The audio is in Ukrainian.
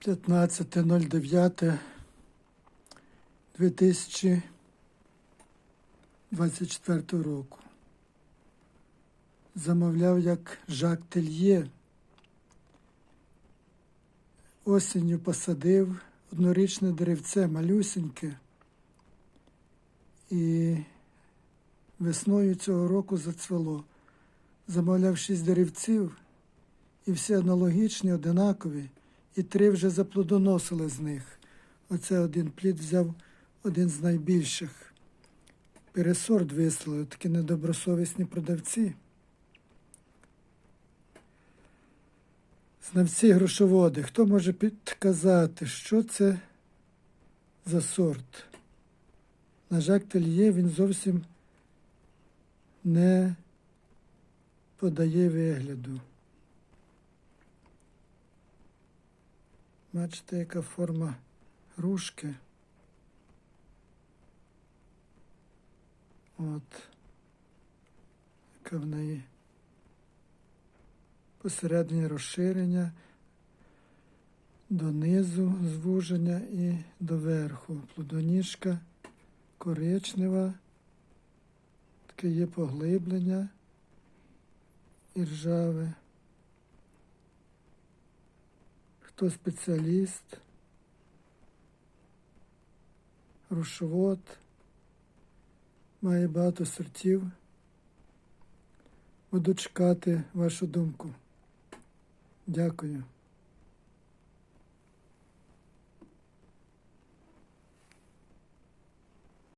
15.09.2024 року. Замовляв як Жак Тельє. Осінню посадив однорічне деревце малюсіньке. І весною цього року зацвело. Замовляв шість деревців, і всі аналогічні, одинакові, і три вже заплодоносили з них. Оце один плід взяв один з найбільших. Пересорт вислали, такі недобросовісні продавці. Знавці грошоводи, хто може підказати, що це за сорт? На Жак Тельє він зовсім не подає вигляду. Бачите, яка форма грушки. От. Яка в неї посередині розширення, донизу звуження і доверху. Плодоніжка коричнева, таке є поглиблення і ржаве. Хто спеціаліст, рушовод, має багато сортів. Буду чекати вашу думку. Дякую.